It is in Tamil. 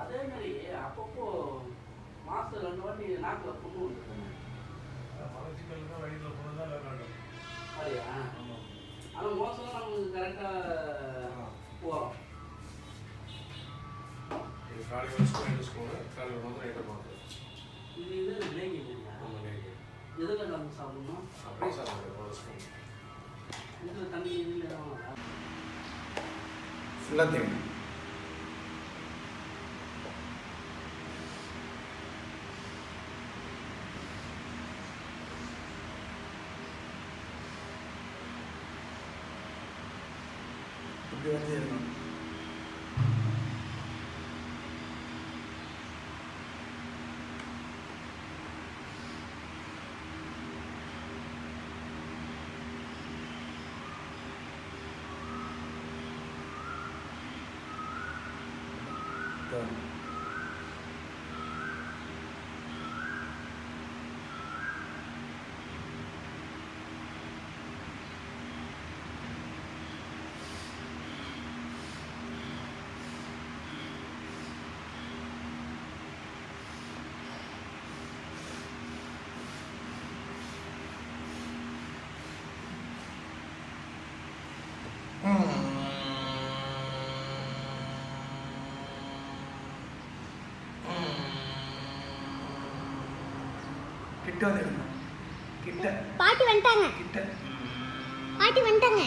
அதே மாதிரி அப்பப்போ மாதம் ரெண்டு வாட்டி நாக்கில் புண்ணு வந்துருக்காங்க மலச்சிக்கல் தான் வழியில் புண்ணு தான் விளையாடும் அப்படியா ஆனால் மோசம் நமக்கு கரெக்டாக போகிறோம் காலையில் ஸ்கூல் ஸ்கூலு காலையில் வந்து நைட்டை பார்த்துருக்கோம் சாப்பிடணும்? அப்படியே சாப்பிடுங்க ஸ்கூல் இதுல தண்ணி இதுல ஃபுல்லாக தெரியும். இப்படி வந்து இருக்கணும் 对。கிட்ட வந்து கிட்ட. பாட்டி வந்துட்டாங்க. கிட்ட. பாட்டி வந்துட்டாங்க.